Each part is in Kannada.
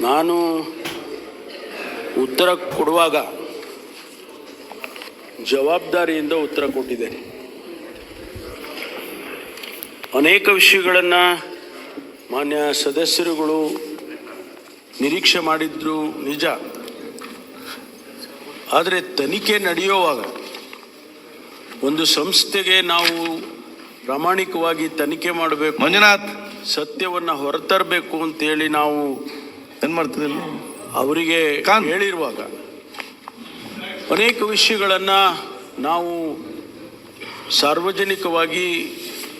ನಾನು ಉತ್ತರ ಕೊಡುವಾಗ ಜವಾಬ್ದಾರಿಯಿಂದ ಉತ್ತರ ಕೊಟ್ಟಿದ್ದೇನೆ. ಅನೇಕ ವಿಷಯಗಳನ್ನು ಮಾನ್ಯ ಸದಸ್ಯರುಗಳು ನಿರೀಕ್ಷೆ ಮಾಡಿದ್ರು ನಿಜ. ಆದರೆ ತನಿಖೆ ನಡೆಯುವಾಗ ಒಂದು ಸಂಸ್ಥೆಗೆ ನಾವು ಪ್ರಾಮಾಣಿಕವಾಗಿ ತನಿಖೆ ಮಾಡಬೇಕು. ಮಂಜುನಾಥ್. ಸತ್ಯವನ್ನು ಹೊರತರಬೇಕು ಅಂತೇಳಿ ನಾವು ಏನ್ ಮಾಡ್ತಿದ್ದಿಲ್ಲ ಅವರಿಗೆ. ಹೇಳಿರುವಾಗ ಅನೇಕ ವಿಷಯಗಳನ್ನು ನಾವು ಸಾರ್ವಜನಿಕವಾಗಿ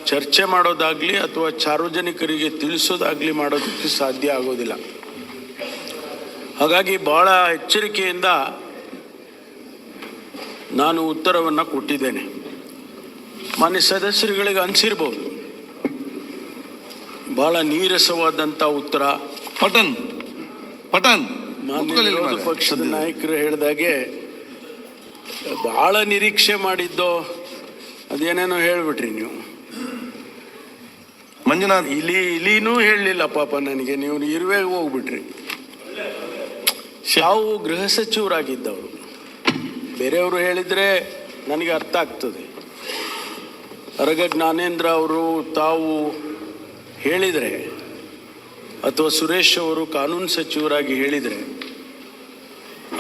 ಚರ್ಚೆ ಮಾಡೋದಾಗಲಿ ಅಥವಾ ಸಾರ್ವಜನಿಕರಿಗೆ ತಿಳಿಸೋದಾಗಲಿ ಮಾಡೋದಕ್ಕೆ ಸಾಧ್ಯ ಆಗೋದಿಲ್ಲ. ಹಾಗಾಗಿ ಬಹಳ ಎಚ್ಚರಿಕೆಯಿಂದ ನಾನು ಉತ್ತರವನ್ನು ಕೊಟ್ಟಿದ್ದೇನೆ. ಮಾನ್ಯ ಸದಸ್ಯರುಗಳಿಗೆ ಅನಿಸಿರ್ಬೋದು. ಬಹಳ ನೀರಸವಾದಂಥ ಉತ್ತರ. ಪಟನ್ ಮಾರ್ರೆ. ಪಕ್ಷದ ನಾಯಕರು ಹೇಳಿದಾಗೆ ಬಹಳ ನಿರೀಕ್ಷೆ ಮಾಡಿದ್ದೋ ಅದೇನೇನೋ ಹೇಳ್ಬಿಟ್ರಿ ನೀವು. ಮಂಜುನಾಥ್. ಇಲಿ ಇಲಿನೂ ಹೇಳಲಿಲ್ಲ ಪಾಪ ನನಗೆ ನೀವು ಇರುವೆ ಹೋಗ್ಬಿಟ್ರಿ. ಶಾವು ಗೃಹ ಸಚಿವರಾಗಿದ್ದವರು. ಬೇರೆಯವರು ಹೇಳಿದರೆ ನನಗೆ ಅರ್ಥ ಆಗ್ತದೆ. ಅರಗ ಜ್ಞಾನೇಂದ್ರ ಅವರು ತಾವು ಹೇಳಿದರೆ ಅಥವಾ ಸುರೇಶ್ ಅವರು ಕಾನೂನು ಸಚಿವರಾಗಿ ಹೇಳಿದರೆ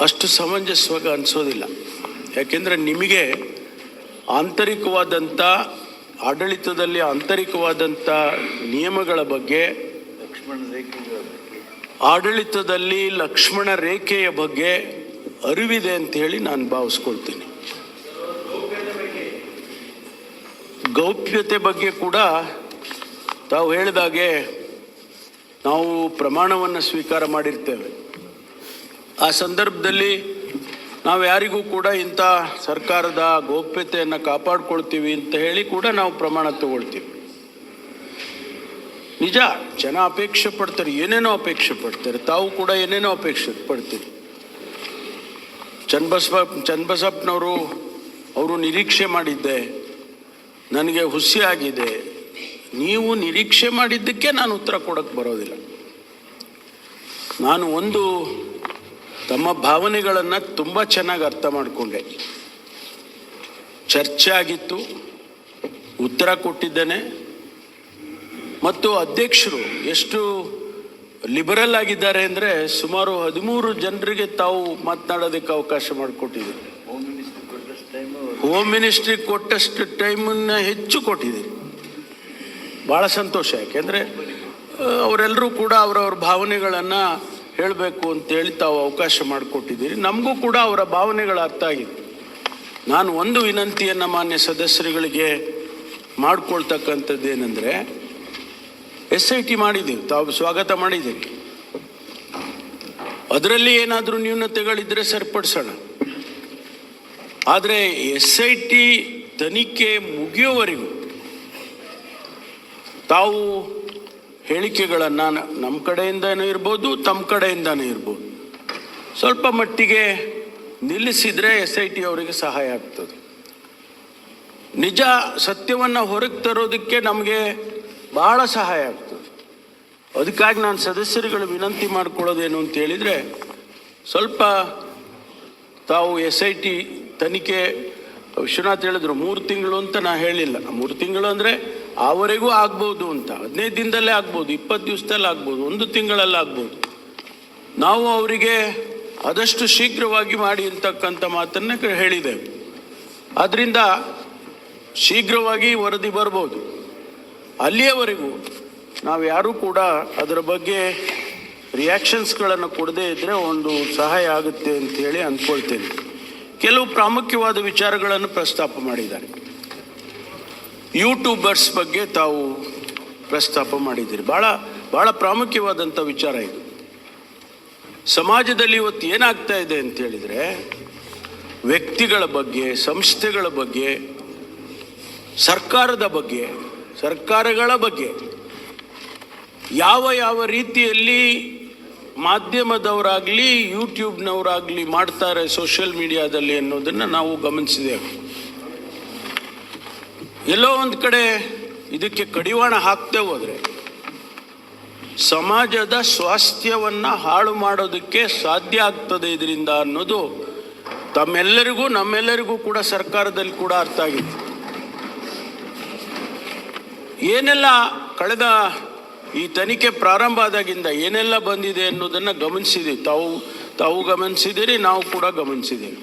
ಅಷ್ಟು ಸಮಂಜಸವಾಗಿ ಅನಿಸೋದಿಲ್ಲ. ಯಾಕೆಂದರೆ ನಿಮಗೆ ಆಂತರಿಕವಾದಂಥ ಆಡಳಿತದಲ್ಲಿ ಆಂತರಿಕವಾದಂಥ ನಿಯಮಗಳ ಬಗ್ಗೆ, ಆಡಳಿತದಲ್ಲಿ ಲಕ್ಷ್ಮಣ ರೇಖೆಯ ಬಗ್ಗೆ ಅರಿವಿದೆ ಅಂತ ಹೇಳಿ ನಾನು ಭಾವಿಸ್ಕೊಳ್ತೀನಿ. ಗೌಪ್ಯತೆ ಬಗ್ಗೆ ಕೂಡ ತಾವು ಹೇಳಿದಾಗೆ ನಾವು ಪ್ರಮಾಣವನ್ನು ಸ್ವೀಕಾರ ಮಾಡಿರ್ತೇವೆ. ಆ ಸಂದರ್ಭದಲ್ಲಿ ನಾವು ಯಾರಿಗೂ ಕೂಡ ಇಂಥ ಸರ್ಕಾರದ ಗೌಪ್ಯತೆಯನ್ನು ಕಾಪಾಡ್ಕೊಳ್ತೀವಿ ಅಂತ ಹೇಳಿ ಕೂಡ ನಾವು ಪ್ರಮಾಣ ತಗೊಳ್ತೀವಿ. ನಿಜ, ಜನ ಅಪೇಕ್ಷೆ ಪಡ್ತಾರೆ, ಏನೇನೋ ಅಪೇಕ್ಷೆ ಪಡ್ತಾರೆ, ತಾವು ಕೂಡ ಏನೇನೋ ಅಪೇಕ್ಷೆ ಪಡ್ತೀರಿ. ಚನ್ನಬಸವ ಚನ್ನಬಸಪ್ಪನವರು ಅವರು ನಿರೀಕ್ಷೆ ಮಾಡಿದ್ದೆ, ನನಗೆ ಹುಸಿ ನೀವು ನಿರೀಕ್ಷೆ ಮಾಡಿದ್ದಕ್ಕೆ ನಾನು ಉತ್ತರ ಕೊಡಕ್ಕೆ ಬರೋದಿಲ್ಲ. ನಾನು ಒಂದು ತಮ್ಮ ಭಾವನೆಗಳನ್ನು ತುಂಬ ಚೆನ್ನಾಗಿ ಅರ್ಥ ಮಾಡಿಕೊಂಡೆ. ಚರ್ಚೆ ಆಗಿತ್ತು ಉತ್ತರ ಕೊಟ್ಟಿದ್ದೇನೆ. ಮತ್ತು ಅಧ್ಯಕ್ಷರು ಎಷ್ಟು ಲಿಬರಲ್ ಆಗಿದ್ದಾರೆ ಅಂದರೆ ಸುಮಾರು ಹದಿಮೂರು ಜನರಿಗೆ ತಾವು ಮಾತನಾಡೋದಕ್ಕೆ ಅವಕಾಶ ಮಾಡಿಕೊಟ್ಟಿದ್ದೀರಿ. ಹೋಮ್ ಮಿನಿಸ್ಟ್ರಿ ಕೊಟ್ಟಷ್ಟು ಟೈಮನ್ನು ಹೆಚ್ಚು ಕೊಟ್ಟಿದ್ದೀರಿ. ಭಾಳ ಸಂತೋಷ ಯಾಕೆಂದರೆ ಅವರೆಲ್ಲರೂ ಕೂಡ ಅವರವ್ರ ಭಾವನೆಗಳನ್ನು ಹೇಳಬೇಕು ಅಂತೇಳಿ ತಾವು ಅವಕಾಶ ಮಾಡಿಕೊಟ್ಟಿದ್ದೀರಿ. ನಮಗೂ ಕೂಡ ಅವರ ಭಾವನೆಗಳು ಅರ್ಥ ಆಗಿದೆ ನಾನು ಒಂದು ವಿನಂತಿಯನ್ನು ಮಾನ್ಯ ಸದಸ್ಯರುಗಳಿಗೆ ಮಾಡಿಕೊಳ್ತಕ್ಕಂಥದ್ದೇನೆಂದರೆ, ಎಸ್ ಐ ಟಿ ಮಾಡಿದ್ದೀವಿ, ತಾವು ಸ್ವಾಗತ ಮಾಡಿದ್ದೀವಿ ಅದರಲ್ಲಿ ಏನಾದರೂ ನ್ಯೂನತೆಗಳಿದ್ದರೆ ಸರಿಪಡಿಸೋಣ. ಆದರೆ ಎಸ್ ಐ ಟಿ ತನಿಖೆ ಮುಗಿಯೋವರೆಗೂ ತಾವು ಹೇಳಿಕೆಗಳನ್ನು ನಮ್ಮ ಕಡೆಯಿಂದನೂ ಇರ್ಬೋದು ತಮ್ಮ ಕಡೆಯಿಂದನೂ ಇರ್ಬೋದು. ಸ್ವಲ್ಪ ಮಟ್ಟಿಗೆ ನಿಲ್ಲಿಸಿದರೆ ಎಸ್ ಐ ಟಿ ಅವರಿಗೆ ಸಹಾಯ ಆಗ್ತದೆ. ನಿಜ ಸತ್ಯವನ್ನು ಹೊರಗೆ ತರೋದಕ್ಕೆ ನಮಗೆ ಬಹಳ ಸಹಾಯ ಆಗ್ತದೆ. ಅದಕ್ಕಾಗಿ ನಾನು ಸದಸ್ಯರುಗಳು ವಿನಂತಿ ಮಾಡ್ಕೊಳ್ಳೋದೇನು ಅಂತ ಹೇಳಿದರೆ, ಸ್ವಲ್ಪ ತಾವು ಎಸ್ ಐ ಟಿ ತನಿಖೆ, ವಿಶ್ವನಾಥ್ ಹೇಳಿದ್ರು, ಮೂರು ತಿಂಗಳು ಅಂತ ನಾನು ಹೇಳಿಲ್ಲ. ಮೂರು ತಿಂಗಳು ಅಂದರೆ ಆವರೆಗೂ ಆಗ್ಬೋದು ಅಂತ. ಹದಿನೈದು ದಿನದಲ್ಲೇ ಆಗ್ಬೋದು, ಇಪ್ಪತ್ತು ದಿವಸದಲ್ಲಿ ಆಗ್ಬೋದು, ಒಂದು ತಿಂಗಳಲ್ಲಿ ಆಗ್ಬೋದು. ನಾವು ಅವರಿಗೆ ಆದಷ್ಟು ಶೀಘ್ರವಾಗಿ ಮಾಡಿ ಅಂತಕ್ಕಂಥ ಮಾತನ್ನು ಹೇಳಿದೆ ಆದ್ದರಿಂದ ಶೀಘ್ರವಾಗಿ ವರದಿ ಬರ್ಬೋದು. ಅಲ್ಲಿಯವರೆಗೂ ನಾವು ಯಾರೂ ಕೂಡ ಅದರ ಬಗ್ಗೆ ರಿಯಾಕ್ಷನ್ಸ್ಗಳನ್ನು ಕೊಡದೇ ಇದ್ದರೆ ಒಂದು ಸಹಾಯ ಆಗುತ್ತೆ ಅಂತೇಳಿ ಅಂದ್ಕೊಳ್ತೇನೆ. ಕೆಲವು ಪ್ರಾಮುಖ್ಯವಾದ ವಿಚಾರಗಳನ್ನು ಪ್ರಸ್ತಾಪ ಮಾಡಿದ್ದಾರೆ. ಯೂಟ್ಯೂಬರ್ಸ್ ಬಗ್ಗೆ ತಾವು ಪ್ರಸ್ತಾಪ ಮಾಡಿದ್ದೀರಿ. ಭಾಳ ಭಾಳ ಪ್ರಾಮುಖ್ಯವಾದಂಥ ವಿಚಾರ ಇದು. ಸಮಾಜದಲ್ಲಿ ಇವತ್ತು ಏನಾಗ್ತಾ ಇದೆ ಅಂತ ಹೇಳಿದರೆ, ವ್ಯಕ್ತಿಗಳ ಬಗ್ಗೆ, ಸಂಸ್ಥೆಗಳ ಬಗ್ಗೆ, ಸರ್ಕಾರದ ಬಗ್ಗೆ, ಸರ್ಕಾರಗಳ ಬಗ್ಗೆ, ಯಾವ ಯಾವ ರೀತಿಯಲ್ಲಿ ಮಾಧ್ಯಮದವರಾಗಲಿ, ಯೂಟ್ಯೂಬ್ನವರಾಗಲಿ ಮಾಡ್ತಾರೆ ಸೋಷಿಯಲ್ ಮೀಡಿಯಾದಲ್ಲಿ ಅನ್ನೋದನ್ನು ನಾವು ಗಮನಿಸಿದೆವು ಎಲ್ಲೋ ಒಂದು ಕಡೆ ಇದಕ್ಕೆ ಕಡಿವಾಣ ಹಾಕ್ತೇ ಹೋದರೆ ಸಮಾಜದ ಸ್ವಾಸ್ಥ್ಯವನ್ನು ಹಾಳು ಮಾಡೋದಕ್ಕೆ ಸಾಧ್ಯ ಆಗ್ತದೆ ಇದರಿಂದ ಅನ್ನೋದು ತಮ್ಮೆಲ್ಲರಿಗೂ ನಮ್ಮೆಲ್ಲರಿಗೂ ಕೂಡ ಸರ್ಕಾರದಲ್ಲಿ ಕೂಡ ಅರ್ಥ ಆಗಿದೆ. ಏನೆಲ್ಲ ಕಳೆದ ಈ ತನಿಖೆ ಪ್ರಾರಂಭ ಆದಾಗಿಂದ ಏನೆಲ್ಲ ಬಂದಿದೆ ಅನ್ನೋದನ್ನು ಗಮನಿಸಿದ್ದೀವಿ ತಾವು ತಾವು ಗಮನಿಸಿದ್ದೀರಿ ನಾವು ಕೂಡ ಗಮನಿಸಿದ್ದೀವಿ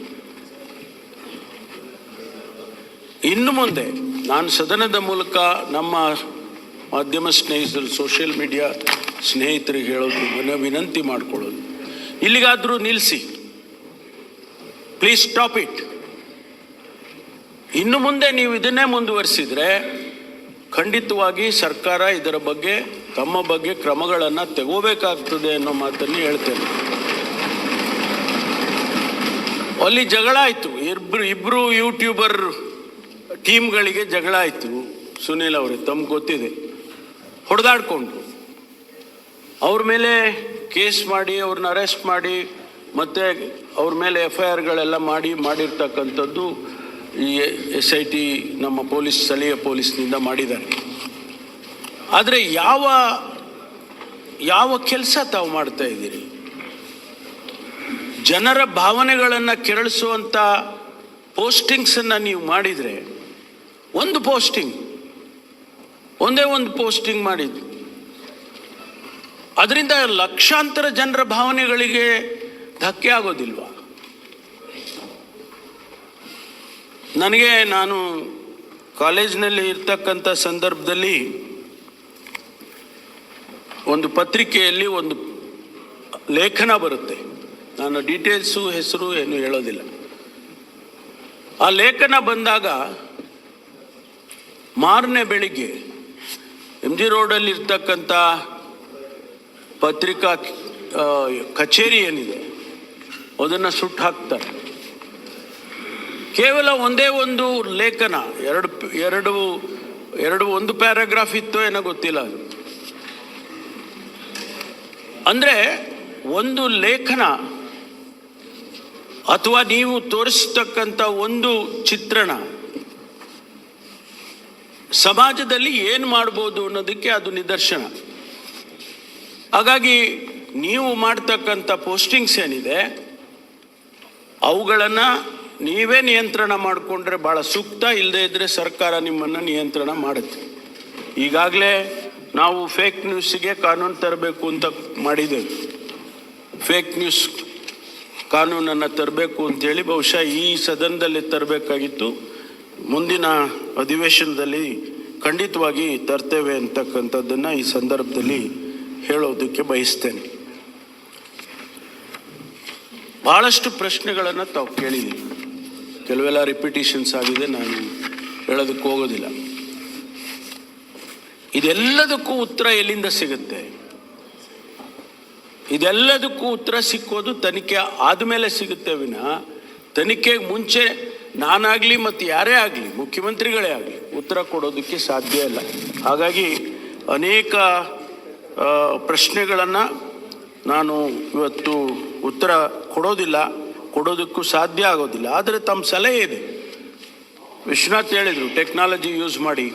ಇನ್ನು ಮುಂದೆ ನಾನು ಸದನದ ಮೂಲಕ ನಮ್ಮ ಮಾಧ್ಯಮ ಸ್ನೇಹಿತರು ಸೋಷಿಯಲ್ ಮೀಡಿಯಾ ಸ್ನೇಹಿತರಿಗೆ ಹೇಳೋದು ವಿನಂತಿ ಮಾಡಿಕೊಳ್ಳೋದು. ಇಲ್ಲಿಗಾದರೂ ನಿಲ್ಲಿಸಿ ಪ್ಲೀಸ್ ಸ್ಟಾಪ್ ಇಟ್ ಇನ್ನು ಮುಂದೆ ನೀವು ಇದನ್ನೇ ಮುಂದುವರಿಸಿದರೆ ಖಂಡಿತವಾಗಿ ಸರ್ಕಾರ ಇದರ ಬಗ್ಗೆ, ತಮ್ಮ ಬಗ್ಗೆ ಕ್ರಮಗಳನ್ನು ತಗೋಬೇಕಾಗ್ತದೆ ಅನ್ನೋ ಮಾತನ್ನು ಹೇಳ್ತೇನೆ. ಅಲ್ಲಿ ಜಗಳ ಆಯಿತು. ಇಬ್ಬರು ಇಬ್ಬರು ಯೂಟ್ಯೂಬರ್ ಟೀಮ್ಗಳಿಗೆ ಜಗಳ ಆಯಿತು. ಸುನೀಲ್ ಅವರೇ, ತಮ್ಗೆ ಗೊತ್ತಿದೆ. ಹೊಡೆದಾಡ್ಕೊಂಡು ಅವ್ರ ಮೇಲೆ ಕೇಸ್ ಮಾಡಿ ಅವ್ರನ್ನ ಅರೆಸ್ಟ್ ಮಾಡಿ, ಮತ್ತು ಅವ್ರ ಮೇಲೆ ಎಫ್ ಐ ಆರ್ಗಳೆಲ್ಲ ಮಾಡಿ, ಮಾಡಿರ್ತಕ್ಕಂಥದ್ದು ಈ ಎಸ್ ಐ ಟಿ ನಮ್ಮ ಪೊಲೀಸ್, ಸ್ಥಳೀಯ ಪೊಲೀಸ್ನಿಂದ ಮಾಡಿದ್ದಾರೆ. ಆದರೆ ಯಾವ ಯಾವ ಕೆಲಸ ತಾವು ಮಾಡ್ತಾ ಇದ್ದೀರಿ? ಜನರ ಭಾವನೆಗಳನ್ನು ಕೆರಳಿಸುವಂಥ ಪೋಸ್ಟಿಂಗ್ಸನ್ನು ನೀವು ಮಾಡಿದರೆ ಒಂದು ಪೋಸ್ಟಿಂಗ್ ಒಂದೇ ಒಂದು ಪೋಸ್ಟಿಂಗ್ ಮಾಡಿದ್ವಿ. ಅದರಿಂದ ಲಕ್ಷಾಂತರ ಜನರ ಭಾವನೆಗಳಿಗೆ ಧಕ್ಕೆ ಆಗೋದಿಲ್ವ? ನನಗೆ ನಾನು ಕಾಲೇಜಿನಲ್ಲಿ ಇರ್ತಕ್ಕಂಥ ಸಂದರ್ಭದಲ್ಲಿ ಒಂದು ಪತ್ರಿಕೆಯಲ್ಲಿ ಒಂದು ಲೇಖನ ಬರುತ್ತೆ. ನಾನು ಡೀಟೇಲ್ಸು ಹೆಸರು ಏನು ಹೇಳೋದಿಲ್ಲ. ಆ ಲೇಖನ ಬಂದಾಗ ಮಾರನೇ ಬೆಳಿಗ್ಗೆ ಎಂ ಜಿ ರೋಡಲ್ಲಿ ಇರ್ತಕ್ಕಂಥ ಪತ್ರಿಕಾ ಕಚೇರಿ ಏನಿದೆ, ಅದನ್ನು ಸುಟ್ಟು ಹಾಕ್ತಾರೆ. ಕೇವಲ ಒಂದೇ ಒಂದು ಲೇಖನ, ಎರಡು ಎರಡು ಎರಡು ಒಂದು ಪ್ಯಾರಾಗ್ರಾಫ್ ಇತ್ತೋ ಏನೋ ಗೊತ್ತಿಲ್ಲ ಅದು. ಅಂದರೆ ಒಂದು ಲೇಖನ ಅಥವಾ ನೀವು ತೋರಿಸ್ತಕ್ಕಂಥ ಒಂದು ಚಿತ್ರಣ ಸಮಾಜದಲ್ಲಿ ಏನು ಮಾಡ್ಬೋದು ಅನ್ನೋದಕ್ಕೆ ಅದು ನಿದರ್ಶನ. ಹಾಗಾಗಿ ನೀವು ಮಾಡ್ತಕ್ಕಂಥ ಪೋಸ್ಟಿಂಗ್ಸ್ ಏನಿದೆ, ಅವುಗಳನ್ನು ನೀವೇ ನಿಯಂತ್ರಣ ಮಾಡಿಕೊಂಡ್ರೆ ಭಾಳ ಸೂಕ್ತ ಇಲ್ಲದೇ ಇದ್ದರೆ ಸರ್ಕಾರ ನಿಮ್ಮನ್ನು ನಿಯಂತ್ರಣ ಮಾಡುತ್ತೆ. ಈಗಾಗಲೇ ನಾವು ಫೇಕ್ ನ್ಯೂಸಿಗೆ ಕಾನೂನು ತರಬೇಕು ಅಂತ ಮಾಡಿದ್ದೇವೆ. ಫೇಕ್ ನ್ಯೂಸ್ ಕಾನೂನನ್ನು ತರಬೇಕು ಅಂತೇಳಿ ಬಹುಶಃ ಈ ಸದನದಲ್ಲಿ ತರಬೇಕಾಗಿತ್ತು. ಮುಂದಿನ ಅಧಿವೇಶನದಲ್ಲಿ ಖಂಡಿತವಾಗಿ ತರ್ತೇವೆ ಅಂತಕ್ಕಂಥದ್ದನ್ನು ಈ ಸಂದರ್ಭದಲ್ಲಿ ಹೇಳೋದಕ್ಕೆ ಬಯಸ್ತೇನೆ. ಭಾಳಷ್ಟು ಪ್ರಶ್ನೆಗಳನ್ನು ತಾವು ಕೇಳಿದ್ದೀವಿ. ಕೆಲವೆಲ್ಲ ರಿಪಿಟೇಷನ್ಸ್ ಆಗಿದೆ, ನಾನು ಹೇಳೋದಕ್ಕೆ ಹೋಗೋದಿಲ್ಲ. ಇದೆಲ್ಲದಕ್ಕೂ ಉತ್ತರ ಎಲ್ಲಿಂದ ಸಿಗುತ್ತೆ? ಇದೆಲ್ಲದಕ್ಕೂ ಉತ್ತರ ಸಿಕ್ಕೋದು ತನಿಖೆ ಆದಮೇಲೆ ಸಿಗುತ್ತೆ ವಿನ ತನಿಖೆಗೆ ಮುಂಚೆ ನಾನಾಗಲಿ ಮತ್ತು ಯಾರೇ ಆಗಲಿ, ಮುಖ್ಯಮಂತ್ರಿಗಳೇ ಆಗಲಿ, ಉತ್ತರ ಕೊಡೋದಕ್ಕೆ ಸಾಧ್ಯ ಇಲ್ಲ. ಹಾಗಾಗಿ ಅನೇಕ ಪ್ರಶ್ನೆಗಳನ್ನು ನಾನು ಇವತ್ತು ಉತ್ತರ ಕೊಡೋದಿಲ್ಲ, ಕೊಡೋದಕ್ಕೂ ಸಾಧ್ಯ ಆಗೋದಿಲ್ಲ. ಆದರೆ ತಮ್ಮ ಸಲಹೆ ಇದೆ. ವಿಶ್ವನಾಥ್ ಹೇಳಿದರು, ಟೆಕ್ನಾಲಜಿ ಯೂಸ್ ಮಾಡಿ.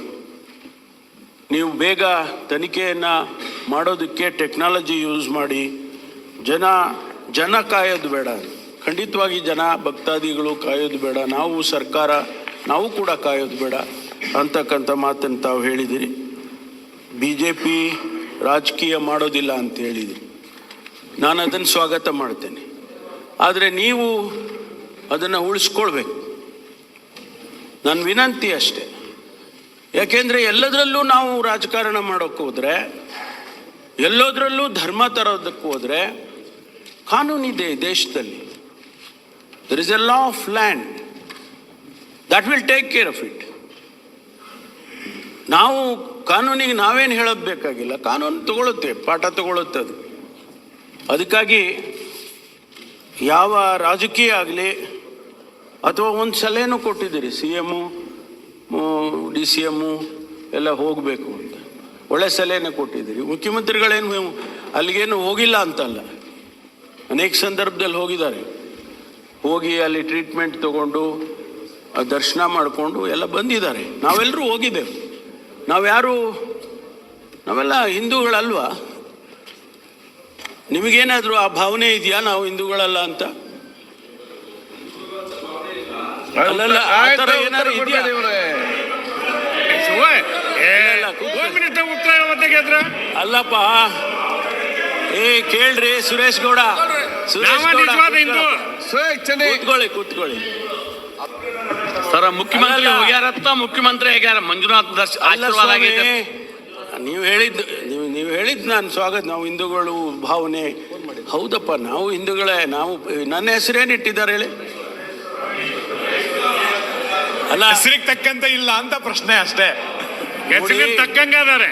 ನೀವು ಬೇಗ ತನಿಖೆಯನ್ನು ಮಾಡೋದಕ್ಕೆ ಟೆಕ್ನಾಲಜಿ ಯೂಸ್ ಮಾಡಿ. ಜನ ಜನ ಕಾಯೋದು ಬೇಡ ಖಂಡಿತವಾಗಿ ಜನ ಭಕ್ತಾದಿಗಳು ಕಾಯೋದು ಬೇಡ, ನಾವು ಸರ್ಕಾರ, ನಾವು ಕೂಡ ಕಾಯೋದು ಬೇಡ ಅಂತಕ್ಕಂಥ ಮಾತನ್ನು ತಾವು ಹೇಳಿದಿರಿ. ಬಿ ಜೆ ಪಿ ರಾಜಕೀಯ ಮಾಡೋದಿಲ್ಲ ಅಂತ ಹೇಳಿದಿರಿ. ನಾನು ಅದನ್ನು ಸ್ವಾಗತ ಮಾಡ್ತೇನೆ. ಆದರೆ ನೀವು ಅದನ್ನು ಉಳಿಸ್ಕೊಳ್ಬೇಕು. ನನ್ನ ವಿನಂತಿ ಅಷ್ಟೇ. ಯಾಕೆಂದರೆ ಎಲ್ಲದರಲ್ಲೂ ನಾವು ರಾಜಕಾರಣ ಮಾಡೋಕ್ಕೆ ಹೋದರೆ, ಎಲ್ಲೋದ್ರಲ್ಲೂ ಧರ್ಮ ತರೋದಕ್ಕೆ ಹೋದರೆ, ಕಾನೂನಿದೆ ದೇಶದಲ್ಲಿ. There is a law of land that will take care of it ನಾವು ಕಾನೂನಿಗೆ ನಾವೇನು ಹೇಳೋದು ಬೇಕಾಗಿಲ್ಲ. ಕಾನೂನು ತಗೊಳುತ್ತೆ, ಪಾಠ ತಗೊಳುತ್ತೆ ಅದು. ಅದಕ್ಕಾಗಿ ಯಾವ ರಾಜಕೀಯ ಆಗಲಿ ಅಥವಾ ಒಂದು ಸಲಹೆನೂ ಕೊಟ್ಟಿದ್ದೀರಿ, C M D C M ಎಲ್ಲ ಹೋಗಬೇಕು ಅಂತ. ಒಳ್ಳೆ ಸಲಹೆನೇ ಕೊಟ್ಟಿದ್ದೀರಿ. ಮುಖ್ಯಮಂತ್ರಿಗಳೇನು ಅಲ್ಲಿಗೇನು ಹೋಗಿಲ್ಲ ಅಂತಲ್ಲ. ಅನೇಕ ಸಂದರ್ಭದಲ್ಲಿ ಹೋಗಿದ್ದಾರೆ. ಹೋಗಿ ಅಲ್ಲಿ ಟ್ರೀಟ್ಮೆಂಟ್ ತಗೊಂಡು ದರ್ಶನ ಮಾಡಿಕೊಂಡು ಎಲ್ಲ ಬಂದಿದ್ದಾರೆ. ನಾವೆಲ್ಲರೂ ಹೋಗಿದ್ದೆವು. ನಾವ್ಯಾರು ನಾವೆಲ್ಲ ಹಿಂದೂಗಳಲ್ವಾ? ನಿಮಗೇನಾದರೂ ಆ ಭಾವನೆ ಇದೆಯಾ ನಾವು ಹಿಂದೂಗಳಲ್ಲ ಅಂತ. ಅಲ್ಲಪ್ಪ ಏ ಕೇಳ್ರಿ ಸುರೇಶ್ ಗೌಡ. ಸುರೇಶ್ ಗೌಡ ಕೂತ್ಕೊಳ್ಳಪ್ಪ. ಕೂತ್ಕೊಳ್ಳಿ ಕೂತ್ಕೊಳ್ಳಿ. ಸರ ಮುಖ್ಯಮಂತ್ರಿ. ಹೋಗ್ಯಾರತ್ತ? ಮುಖ್ಯಮಂತ್ರಿ ಆಗ್ಯಾರ? ಮಂಜುನಾಥ್ ದರ್ಶ ಅಲ್ಲ ಆಶೀರ್ವಾದ ಆಗೈತೆ ನೀವು ಹೇಳಿದ್ದು ನೀವು ನೀವು ಹೇಳಿದ್ದು ನಾನು ಸ್ವಾಗತ ನಾವು ಹಿಂದೂಗಳು ಭಾವನೆ. ಹೌದಪ್ಪ ನಾವು ಹಿಂದೂಗಳೇ ನಾವು ನನ್ನ ಹೆಸರೇನು ಇಟ್ಟಿದ್ದಾರೆ ಹೇಳಿ? ಅಲ್ಲ. ಹೆಸರಿಗೆ ತಕ್ಕಂತೆ ಇಲ್ಲ ಅಂತ ಪ್ರಶ್ನೆ ಅಷ್ಟೇ. ಹೆಸರಿಗೆ ತಕ್ಕಂಗೆ ಅದಾರೆ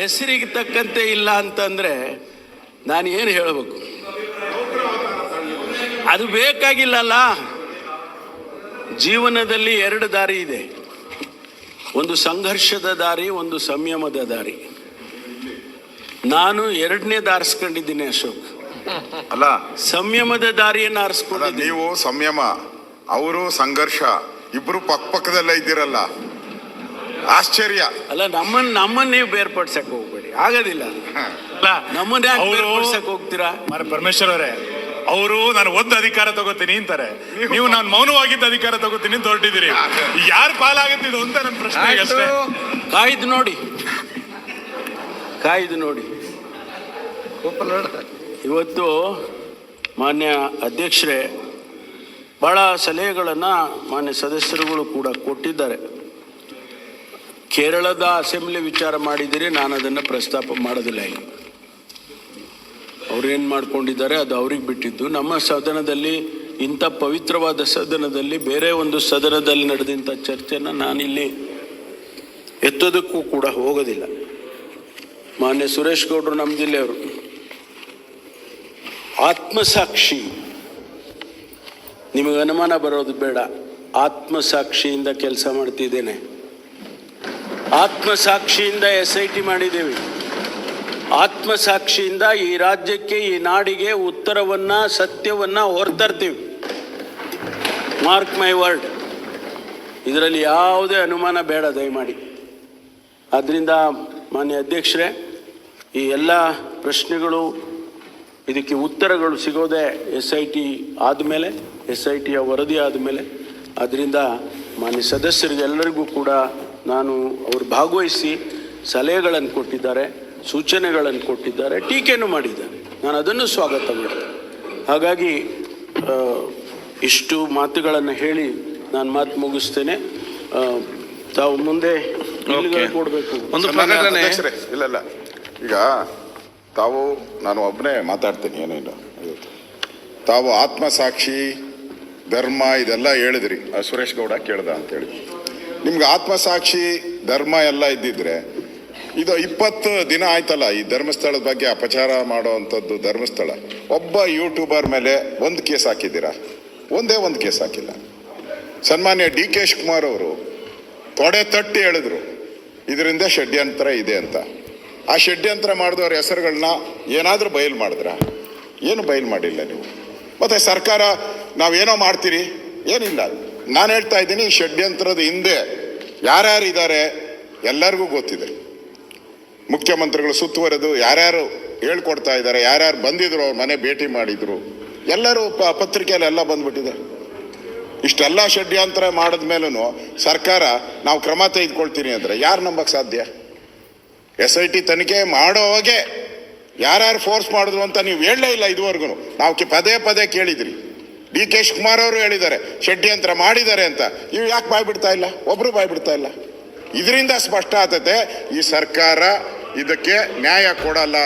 ಹೆಸರಿಗೆ ತಕ್ಕಂತೆ ಇಲ್ಲ ಅಂತಂದ್ರೆ ನಾನು ಏನು ಹೇಳಬೇಕು? ಅದು ಬೇಕಾಗಿಲ್ಲಲ್ಲ. ಜೀವನದಲ್ಲಿ ಎರಡು ದಾರಿ ಇದೆ. ಒಂದು ಸಂಘರ್ಷದ ದಾರಿ ಒಂದು ಸಂಯಮದ ದಾರಿ. ನಾನು ಎರಡನೇ ದಾರಿಸ್ಕೊಂಡಿದ್ದೀನಿ ಅಶೋಕ್. ಅಲ್ಲ. ಸಂಯಮದ ದಾರಿಯನ್ನು ಆರಿಸ್ಕೊಂಡು ನೀವು ಸಂಯಮ ಅವರು ಸಂಘರ್ಷ ಇಬ್ರು ಪಕ್ಕ ಪಕ್ಕದಲ್ಲೇ ಇದ್ದೀರಲ್ಲ. ಆಶ್ಚರ್ಯ. ಅಲ್ಲ ನಮ್ಮನ್ನ ನಮ್ಮನ್ನ ನೀವು ಬೇರ್ಪಡ್ಸಕ್ ಹೋಗ್ಬೇಡಿ. ಆಗೋದಿಲ್ಲ. ಅಲ್ಲ ನಮ್ಮನ್ನ ಯಾಕೆ ಅವ್ರು- ಬೇರ್ಪಡ್ಸಕ್ ಹೋಗ್ತೀರಾ? ಮರ ಪರಮೇಶ್ವರ್ ಅವರೇ ಅವರು ನಾನು ಒಂದು ಅಧಿಕಾರ ತಗೋತೀನಿ ಅಂತಾರೆ. ನೀವು ನಾನು ಮೌನವಾಗಿದ್ದ ಅಧಿಕಾರ ತಗೋತೀನಿ ಅಂತ ಹೊರಟಿದ್ದೀರಿ. ಯಾರು ಪಾಲಾಗುತ್ತಿದ್ದು ಅಂತ ನನ್ನ ಪ್ರಶ್ನೆ ಅಷ್ಟೇ. ಕಾಯ್ದು ನೋಡಿ. ಕಾಯ್ದು ನೋಡಿ. ಇವತ್ತು ಮಾನ್ಯ ಅಧ್ಯಕ್ಷರೇ ಬಹಳ ಸಲಹೆಗಳನ್ನು ಮಾನ್ಯ ಸದಸ್ಯರುಗಳು ಕೂಡ ಕೊಟ್ಟಿದ್ದಾರೆ. ಕೇರಳದ ಅಸೆಂಬ್ಲಿ ವಿಚಾರ ಮಾಡಿದರೆ ನಾನು ಅದನ್ನು ಪ್ರಸ್ತಾಪ ಮಾಡೋದಿಲ್ಲ ಈಗ ಅವ್ರೇನು ಮಾಡ್ಕೊಂಡಿದ್ದಾರೆ ಅದು ಅವ್ರಿಗೆ ಬಿಟ್ಟಿದ್ದು. ನಮ್ಮ ಸದನದಲ್ಲಿ, ಇಂಥ ಪವಿತ್ರವಾದ ಸದನದಲ್ಲಿ, ಬೇರೆ ಒಂದು ಸದನದಲ್ಲಿ ನಡೆದಂಥ ಚರ್ಚೆನ ನಾನಿಲ್ಲಿ ಎತ್ತೋದಕ್ಕೂ ಕೂಡ ಹೋಗೋದಿಲ್ಲ. ಮಾನ್ಯ ಸುರೇಶ್ ಗೌಡರು ನಮ್ಮ ಜಿಲ್ಲೆಯವರು ಆತ್ಮಸಾಕ್ಷಿ. ನಿಮಗೆ ಅನುಮಾನ ಬರೋದು ಬೇಡ. ಆತ್ಮಸಾಕ್ಷಿಯಿಂದ ಕೆಲಸ ಮಾಡ್ತಿದ್ದೇನೆ. ಆತ್ಮಸಾಕ್ಷಿಯಿಂದ ಎಸ್ ಐ ಟಿ ಮಾಡಿದ್ದೇವೆ. ಆತ್ಮಸಾಕ್ಷಿಯಿಂದ ಈ ರಾಜ್ಯಕ್ಕೆ, ಈ ನಾಡಿಗೆ ಉತ್ತರವನ್ನ, ಸತ್ಯವನ್ನ ಹೊರತರ್ತೀವಿ. ಮಾರ್ಕ್ ಮೈ ವರ್ಡ್ ಇದರಲ್ಲಿ ಯಾವುದೇ ಅನುಮಾನ ಬೇಡ, ದಯಮಾಡಿ. ಆದ್ದರಿಂದ ಮಾನ್ಯ ಅಧ್ಯಕ್ಷರೇ, ಈ ಎಲ್ಲ ಪ್ರಶ್ನೆಗಳು, ಇದಕ್ಕೆ ಉತ್ತರಗಳು ಸಿಗೋದೇ ಎಸ್ ಐ ಟಿ ಆದಮೇಲೆ, ಎಸ್ ಐ ಟಿಯ ವರದಿ ಆದಮೇಲೆ. ಅದರಿಂದ ಮಾನ್ಯ ಸದಸ್ಯರಿಗೆಲ್ಲರಿಗೂ ಕೂಡ ನಾನು ಅವರು ಭಾಗವಹಿಸಿ ಸಲಹೆಗಳನ್ನು ಕೊಟ್ಟಿದ್ದಾರೆ. ಸೂಚನೆಗಳನ್ನು ಕೊಟ್ಟಿದ್ದಾರೆ ಟೀಕೆಯನ್ನು ಮಾಡಿದ್ದಾರೆ. ನಾನು ಅದನ್ನು ಸ್ವಾಗತ ಮಾಡಿದೆ ಹಾಗಾಗಿ ಇಷ್ಟು ಮಾತುಗಳನ್ನು ಹೇಳಿ ನಾನು ಮಾತು ಮುಗಿಸ್ತೇನೆ. ತಾವು ಮುಂದೆ. ಕೊಡಬೇಕು. ಇಲ್ಲ ಇಲ್ಲ. ಈಗ ತಾವು ನಾನು ಒಬ್ಬನೇ ಮಾತಾಡ್ತೀನಿ ಏನೇನು. ತಾವು ಆತ್ಮಸಾಕ್ಷಿ ಧರ್ಮ ಇದೆಲ್ಲ ಹೇಳಿದ್ರಿ. ಆ ಸುರೇಶ್ ಗೌಡ ಕೇಳ್ದ ಅಂತೇಳಿ. ನಿಮ್ಗೆ ಆತ್ಮಸಾಕ್ಷಿ ಧರ್ಮ ಎಲ್ಲ ಇದ್ದಿದ್ರೆ ಇದು ಇಪ್ಪತ್ತು ದಿನ ಆಯ್ತಲ್ಲ, ಈ ಧರ್ಮಸ್ಥಳದ ಬಗ್ಗೆ ಅಪಚಾರ ಮಾಡುವಂಥದ್ದು ಧರ್ಮಸ್ಥಳ. ಒಬ್ಬ ಯೂಟ್ಯೂಬರ್ ಮೇಲೆ ಒಂದು ಕೇಸ್ ಹಾಕಿದ್ದೀರಾ? ಒಂದೇ ಒಂದು ಕೇಸ್ ಹಾಕಿಲ್ಲ. ಸನ್ಮಾನ್ಯ ಡಿ ಕೆ ಶಿವಕುಮಾರ್ ಅವರು ತೊಡೆ ತಟ್ಟಿ ಹೇಳಿದ್ರು ಇದರಿಂದ ಷಡ್ಯಂತ್ರ ಇದೆ ಅಂತ. ಆ ಷಡ್ಯಂತ್ರ ಮಾಡಿದವ್ರ ಹೆಸರುಗಳನ್ನ ಏನಾದರೂ ಬಯಲು ಮಾಡಿದ್ರ? ಏನು ಬಯಲು ಮಾಡಿಲ್ಲ ನೀವು? ಮತ್ತೆ ಸರ್ಕಾರ, ನಾವೇನೋ ಮಾಡ್ತೀರಿ? ಏನಿಲ್ಲ. ನಾನು ಹೇಳ್ತಾ ಇದ್ದೀನಿ ಷಡ್ಯಂತ್ರದ ಹಿಂದೆ ಯಾರ್ಯಾರು ಇದ್ದಾರೆ ಎಲ್ಲರಿಗೂ ಗೊತ್ತಿದೆ. ಮುಖ್ಯಮಂತ್ರಿಗಳು ಸುತ್ತುವರೆದು ಯಾರ್ಯಾರು ಹೇಳ್ಕೊಡ್ತಾ ಇದ್ದಾರೆ, ಯಾರ್ಯಾರು ಬಂದಿದ್ರು ಅವ್ರ ಮನೆ ಭೇಟಿ ಮಾಡಿದ್ರು, ಎಲ್ಲರೂ ಪತ್ರಿಕೆಯಲ್ಲಿ ಎಲ್ಲ ಬಂದ್ಬಿಟ್ಟಿದೆ. ಇಷ್ಟೆಲ್ಲ ಷಡ್ಯಂತ್ರ ಮಾಡಿದ ಮೇಲೂ ಸರ್ಕಾರ ನಾವು ಕ್ರಮ ತೆಗೆದುಕೊಳ್ತೀನಿ ಅಂದರೆ ಯಾರು ನಂಬಕ್ಕೆ ಸಾಧ್ಯ? ಎಸ್ ಐ ಟಿ ತನಿಖೆ ಮಾಡೋವಾಗೆ ಯಾರ್ಯಾರು ಫೋರ್ಸ್ ಮಾಡಿದ್ರು ಅಂತ ನೀವು ಹೇಳಲೇ ಇಲ್ಲ ಇದುವರೆಗೂ ನಾವು ಪದೇ ಪದೇ ಕೇಳಿದ್ರಿ. ಡಿ ಕೆ ಶಿವಕುಮಾರ್ ಅವರು ಹೇಳಿದ್ದಾರೆ, ಷಡ್ಯಂತ್ರ ಮಾಡಿದ್ದಾರೆ ಅಂತ. ನೀವು ಯಾಕೆ ಬಾಯ್ಬಿಡ್ತಾ ಇಲ್ಲ? ಒಬ್ಬರು ಬಾಯ್ಬಿಡ್ತಾ ಇಲ್ಲ. ಇದರಿಂದ ಸ್ಪಷ್ಟ ಆತತೆ ಈ ಸರ್ಕಾರ ಇದಕ್ಕೆ ನ್ಯಾಯ ಕೊಡಲ್ಲ.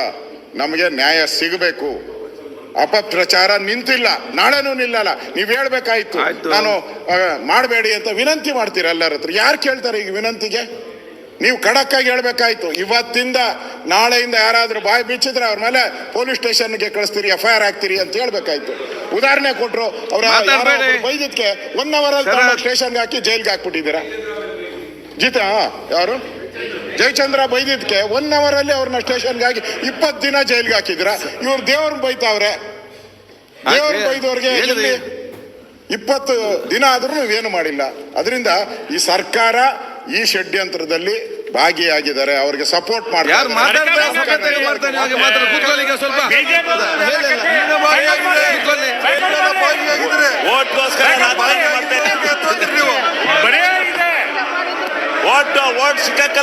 ನಮಗೆ ನ್ಯಾಯ ಸಿಗಬೇಕು. ಅಪಪ್ರಚಾರ ನಿಂತಿಲ್ಲ. ನಾಳೆನೂ ನಿಲ್ಲಲ್ಲ. ನೀವು ಹೇಳ್ಬೇಕಾಯ್ತು. ನಾನು ಮಾಡಬೇಡಿ ಅಂತ ವಿನಂತಿ ಮಾಡ್ತೀರ ಎಲ್ಲರ ಹತ್ರ. ಯಾರು ಕೇಳ್ತಾರೆ ಈಗ ವಿನಂತಿಗೆ? ನೀವು ಖಡಕ್ಕಾಗಿ ಹೇಳ್ಬೇಕಾಯ್ತು. ಇವತ್ತಿಂದ ನಾಳೆಯಿಂದ ಯಾರಾದ್ರೂ ಬಾಯಿ ಬಿಚ್ಚಿದ್ರೆ ಅವ್ರ ಮೇಲೆ ಪೊಲೀಸ್ ಸ್ಟೇಷನ್ಗೆ ಕಳಿಸ್ತೀರಿ ಎಫ್ ಐ ಆರ್ ಹಾಕ್ತೀರಿ ಅಂತ ಹೇಳ್ಬೇಕಾಯ್ತು. ಉದಾಹರಣೆ ಕೊಟ್ರು ಅವ್ರ ಬೈದಿದ್ದಕ್ಕೆ ಒನ್ ಅವರ್. ಅಲ್ಲಿ ಸ್ಟೇಷನ್ಗೆ ಹಾಕಿ ಜೈಲ್ಗೆ ಹಾಕ್ಬಿಟ್ಟಿದ್ದೀರಾ? ಜೀತ ಯಾರು? ಜಯಚಂದ್ರ ಬೈದಿದ್ಕೆ ಒನ್ ಅವರ್ ಅಲ್ಲಿ ಅವ್ರನ್ನ ಸ್ಟೇಷನ್ಗೆ ಹಾಕಿ ಇಪ್ಪತ್ತು ದಿನ ಜೈಲ್ಗೆ ಹಾಕಿದ್ರ? ಇವ್ರು ದೇವ್ರನ್ನ ಬೈತಾವ್ರೆ. ದೇವ್ರ ಬೈದವ್ರಿಗೆ ಹೇಳಿದ್ರಿ. ಎಲ್ಲಿ ಇಪ್ಪತ್ತು ದಿನ ಆದ್ರೂ ಏನು ಮಾಡಿಲ್ಲ. ಅದರಿಂದ ಈ ಸರ್ಕಾರ ಈ ಷಡ್ಯಂತ್ರದಲ್ಲಿ ಭಾಗಿಯಾಗಿದ್ದಾರೆ. ಅವ್ರಿಗೆ ಸಪೋರ್ಟ್ ಯಾರು ಮಾಡ್ತಾರೆ ಓಟ್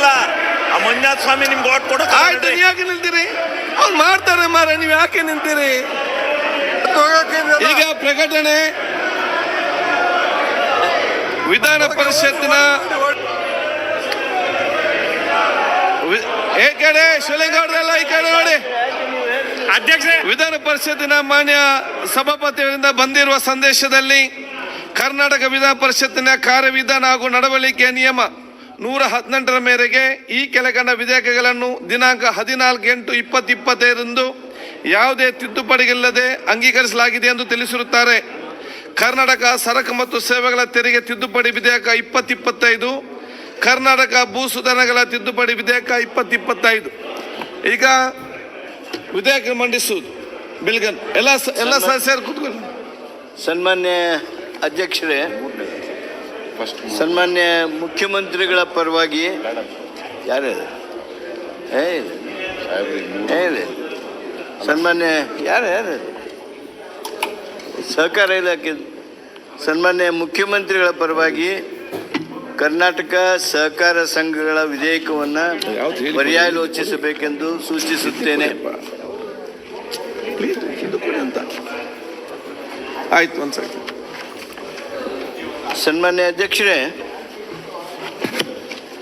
ಆ ಮಂಜುನಾಥ ಸ್ವಾಮಿ ನಿಮ್ಗೆ ಓಟ್ ಕೊಡೋ ಆಯ್ತು ನೀವು ಯಾಕೆ ನಿಲ್ತೀರಿ ಅವ್ರು ಮಾಡ್ತಾರೆ ಮಾರ ನೀವು ಯಾಕೆ ನಿಲ್ತೀರಿ ಈಗ ಪ್ರಕಟಣೆ ವಿಧಾನ ಪರಿಷತ್ತಿನ ಈ ಕಡೆ ಶಿವಲಿಂಗೌಡರೆಲ್ಲ ಈ ಕಡೆ ನೋಡಿ. ಅಧ್ಯಕ್ಷ ವಿಧಾನ ಪರಿಷತ್ತಿನ ಮಾನ್ಯ ಸಭಾಪತಿಯವರಿಂದ ಬಂದಿರುವ ಸಂದೇಶದಲ್ಲಿ ಕರ್ನಾಟಕ ವಿಧಾನ ಪರಿಷತ್ತಿನ ಕಾರ್ಯವಿಧಾನ ಹಾಗೂ ನಡವಳಿಕೆ ನಿಯಮ ನೂರ ಹದಿನೆಂಟರ ಮೇರೆಗೆ ಈ ಕೆಳಕಂಡ ವಿಧೇಯಕಗಳನ್ನು ದಿನಾಂಕ ಹದಿನಾಲ್ಕು ಎಂಟು ಇಪ್ಪತ್ತು ಇಪ್ಪತ್ತೈದರಂದು ಯಾವುದೇ ತಿದ್ದುಪಡಿಗಳಿಲ್ಲದೆ ಅಂಗೀಕರಿಸಲಾಗಿದೆ ಎಂದು ತಿಳಿಸಿರುತ್ತಾರೆ. ಕರ್ನಾಟಕ ಸರಕು ಮತ್ತು ಸೇವೆಗಳ ತೆರಿಗೆ ತಿದ್ದುಪಡಿ ವಿಧೇಯಕ ಇಪ್ಪತ್ತಿಪ್ಪತ್ತೈದು ಕರ್ನಾಟಕ ಭೂ ಸುಧಾರಣೆಗಳ ತಿದ್ದುಪಡಿ ವಿಧೇಯಕ ಇಪ್ಪತ್ತಿಪ್ಪತ್ತೈದು ಈಗ ವಿಧೇಯಕ ಮಂಡಿಸುವುದು. ಬಿಲ್ಗನ್, ಎಲ್ಲ ಎಲ್ಲ ಸದಸ್ಯರು ಕೂತ್ಕೊಳ್ಳಿ. ಸನ್ಮಾನ್ಯ ಅಧ್ಯಕ್ಷರೇ ಸನ್ಮಾನ್ಯ ಮುಖ್ಯಮಂತ್ರಿಗಳ ಪರವಾಗಿ ಯಾರು ಹೇಳಿ? ಸನ್ಮಾನ್ಯ ಯಾರು ಯಾರು ಸಹಕಾರ ಇಲಾಖೆ ಸನ್ಮಾನ್ಯ ಮುಖ್ಯಮಂತ್ರಿಗಳ ಪರವಾಗಿ ಕರ್ನಾಟಕ ಸಹಕಾರ ಸಂಘಗಳ ವಿಧೇಯಕವನ್ನು? ಪರ್ಯಾಲೋಚಿಸಬೇಕೆಂದು ಸೂಚಿಸುತ್ತೇನೆ. ಆಯ್ತು ಒಂದು ಸನ್ಮಾನ್ಯ ಅಧ್ಯಕ್ಷರೇ